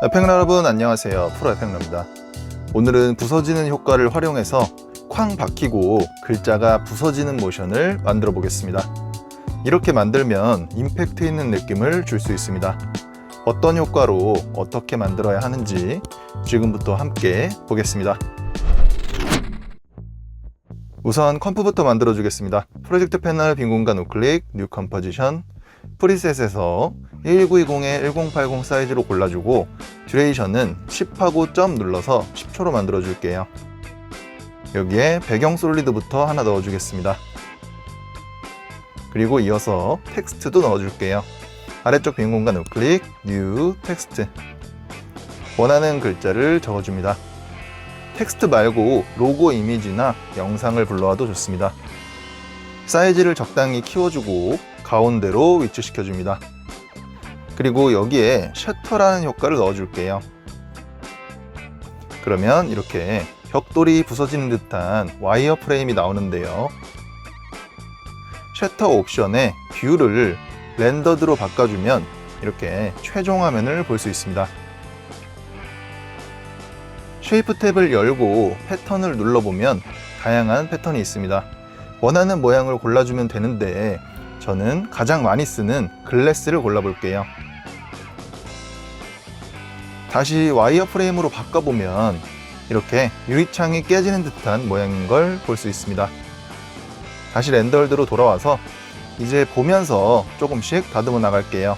에펙러 여러분 안녕하세요. 프로 에펙러입니다. 오늘은 부서지는 효과를 활용해서 쾅 박히고 글자가 부서지는 모션을 만들어 보겠습니다. 이렇게 만들면 임팩트 있는 느낌을 줄 수 있습니다. 어떤 효과로 어떻게 만들어야 하는지 지금부터 함께 보겠습니다. 우선 컴프부터 만들어 주겠습니다. 프로젝트 패널 빈 공간 우클릭 뉴 컴포지션 프리셋에서 1920에 1080 사이즈로 골라주고 듀레이션은 10하고 점 눌러서 10초로 만들어 줄게요. 여기에 배경 솔리드부터 하나 넣어 주겠습니다. 그리고 이어서 텍스트도 넣어 줄게요. 아래쪽 빈 공간 우클릭, 뉴 텍스트. 원하는 글자를 적어 줍니다. 텍스트 말고 로고 이미지나 영상을 불러와도 좋습니다. 사이즈를 적당히 키워주고 가운데로 위치시켜 줍니다. 그리고 여기에 셔터라는 효과를 넣어 줄게요. 그러면 이렇게 벽돌이 부서지는 듯한 와이어 프레임이 나오는데요. 셔터 옵션에 뷰를 렌더드로 바꿔주면 이렇게 최종 화면을 볼 수 있습니다. 쉐이프 탭을 열고 패턴을 눌러보면 다양한 패턴이 있습니다. 원하는 모양을 골라주면 되는데 저는 가장 많이 쓰는 글래스를 골라볼게요. 다시 와이어 프레임으로 바꿔보면 이렇게 유리창이 깨지는 듯한 모양인 걸 볼 수 있습니다. 다시 렌더월드로 돌아와서 이제 보면서 조금씩 다듬어 나갈게요.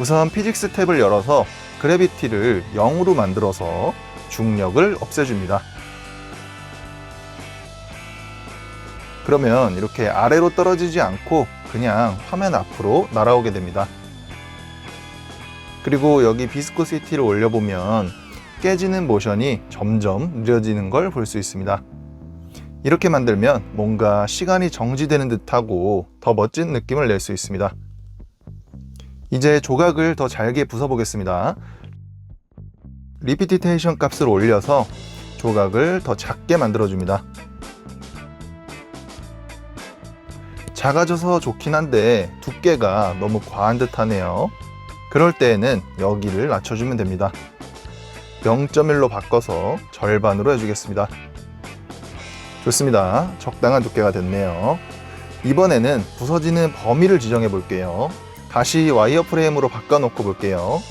우선 피직스 탭을 열어서 그래비티를 0으로 만들어서 중력을 없애줍니다. 그러면 이렇게 아래로 떨어지지 않고 그냥 화면 앞으로 날아오게 됩니다. 그리고 여기 비스코시티를 올려보면 깨지는 모션이 점점 느려지는 걸 볼 수 있습니다. 이렇게 만들면 뭔가 시간이 정지되는 듯하고 더 멋진 느낌을 낼 수 있습니다. 이제 조각을 더 잘게 부숴보겠습니다. 리피티테이션 값을 올려서 조각을 더 작게 만들어줍니다. 작아져서 좋긴 한데 두께가 너무 과한 듯 하네요. 그럴 때에는 여기를 낮춰주면 됩니다. 0.1로 바꿔서 절반으로 해주겠습니다. 좋습니다. 적당한 두께가 됐네요. 이번에는 부서지는 범위를 지정해 볼게요. 다시 와이어 프레임으로 바꿔놓고 볼게요.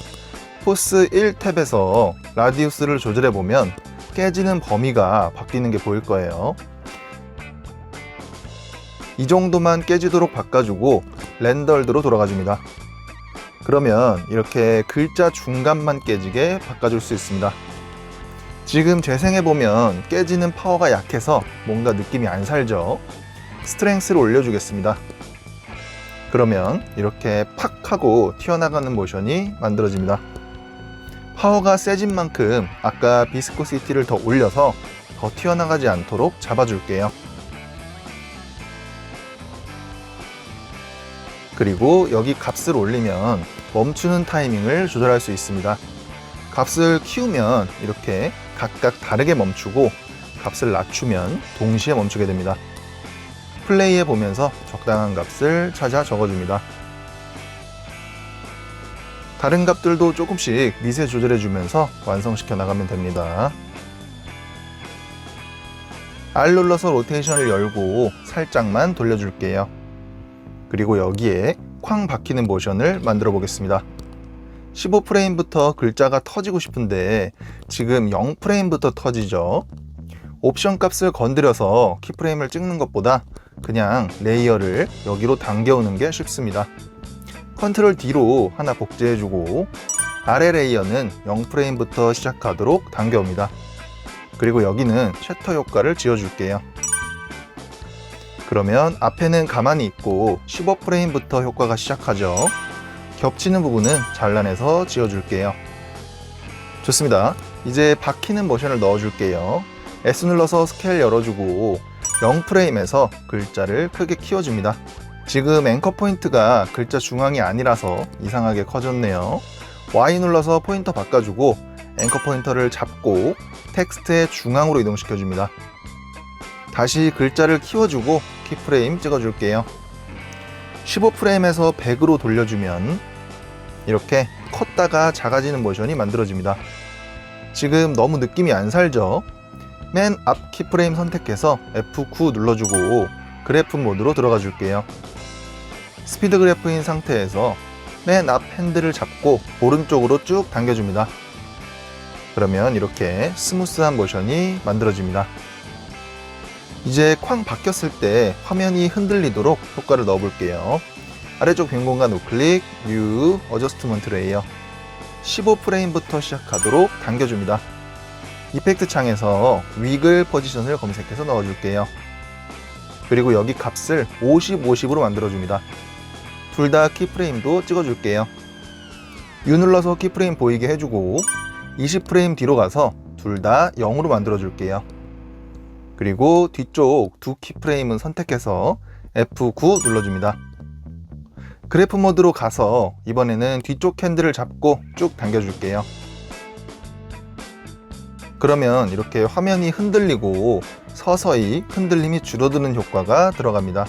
포스 1탭에서 라디우스를 조절해 보면 깨지는 범위가 바뀌는 게 보일 거예요. 이 정도만 깨지도록 바꿔주고 렌더드로 돌아가 줍니다. 그러면 이렇게 글자 중간만 깨지게 바꿔줄 수 있습니다. 지금 재생해보면 깨지는 파워가 약해서 뭔가 느낌이 안 살죠? 스트렝스를 올려주겠습니다. 그러면 이렇게 팍 하고 튀어나가는 모션이 만들어집니다. 파워가 세진 만큼 아까 비스코시티를 더 올려서 더 튀어나가지 않도록 잡아줄게요. 그리고 여기 값을 올리면 멈추는 타이밍을 조절할 수 있습니다. 값을 키우면 이렇게 각각 다르게 멈추고 값을 낮추면 동시에 멈추게 됩니다. 플레이해 보면서 적당한 값을 찾아 적어줍니다. 다른 값들도 조금씩 미세 조절해 주면서 완성시켜 나가면 됩니다. R 눌러서 로테이션을 열고 살짝만 돌려줄게요. 그리고 여기에 쾅 박히는 모션을 만들어 보겠습니다. 15프레임부터 글자가 터지고 싶은데 지금 0프레임부터 터지죠. 옵션 값을 건드려서 키프레임을 찍는 것보다 그냥 레이어를 여기로 당겨오는 게 쉽습니다. 컨트롤 D로 하나 복제해주고 아래 레이어는 0프레임부터 시작하도록 당겨옵니다. 그리고 여기는 셔터 효과를 지어줄게요. 그러면 앞에는 가만히 있고 15프레임부터 효과가 시작하죠. 겹치는 부분은 잘라내서 지워줄게요. 좋습니다. 이제 박히는 모션을 넣어줄게요. S 눌러서 스케일 열어주고 0프레임에서 글자를 크게 키워줍니다. 지금 앵커 포인트가 글자 중앙이 아니라서 이상하게 커졌네요. Y 눌러서 포인터 바꿔주고 앵커 포인터를 잡고 텍스트의 중앙으로 이동시켜줍니다. 다시 글자를 키워주고 키프레임 찍어줄게요. 15프레임에서 100으로 돌려주면 이렇게 컸다가 작아지는 모션이 만들어집니다. 지금 너무 느낌이 안 살죠? 맨 앞 키프레임 선택해서 F9 눌러주고 그래프 모드로 들어가 줄게요. 스피드 그래프인 상태에서 맨 앞 핸들을 잡고 오른쪽으로 쭉 당겨줍니다. 그러면 이렇게 스무스한 모션이 만들어집니다. 이제 쾅 바뀌었을 때 화면이 흔들리도록 효과를 넣어 볼게요. 아래쪽 빈 공간 우클릭, New 어저스트먼트 레이어 15프레임부터 시작하도록 당겨줍니다. 이펙트 창에서 위글 포지션을 검색해서 넣어줄게요. 그리고 여기 값을 50, 50으로 만들어줍니다. 둘 다 키프레임도 찍어줄게요. U 눌러서 키프레임 보이게 해주고 20프레임 뒤로 가서 둘 다 0으로 만들어줄게요. 그리고 뒤쪽 두 키프레임은 선택해서 F9 눌러줍니다. 그래프 모드로 가서 이번에는 뒤쪽 핸들을 잡고 쭉 당겨줄게요. 그러면 이렇게 화면이 흔들리고 서서히 흔들림이 줄어드는 효과가 들어갑니다.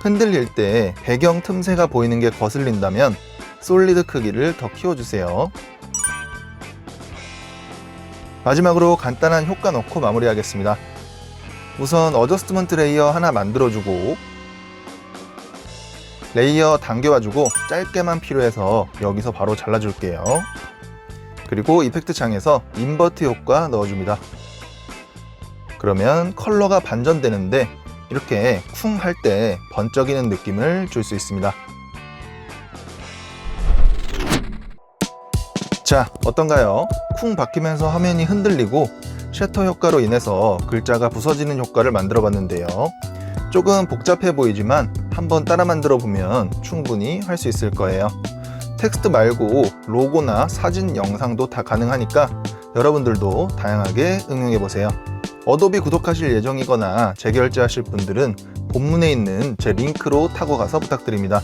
흔들릴 때 배경 틈새가 보이는 게 거슬린다면 솔리드 크기를 더 키워주세요. 마지막으로 간단한 효과 넣고 마무리하겠습니다. 우선 어저스트먼트 레이어 하나 만들어주고 레이어 당겨와주고 짧게만 필요해서 여기서 바로 잘라줄게요. 그리고 이펙트 창에서 인버트 효과 넣어줍니다. 그러면 컬러가 반전되는데 이렇게 쿵 할 때 번쩍이는 느낌을 줄 수 있습니다. 자, 어떤가요? 쿵 바뀌면서 화면이 흔들리고 셔터 효과로 인해서 글자가 부서지는 효과를 만들어 봤는데요. 조금 복잡해 보이지만 한번 따라 만들어 보면 충분히 할 수 있을 거예요. 텍스트 말고 로고나 사진, 영상도 다 가능하니까 여러분들도 다양하게 응용해 보세요. 어도비 구독하실 예정이거나 재결제하실 분들은 본문에 있는 제 링크로 타고 가서 부탁드립니다.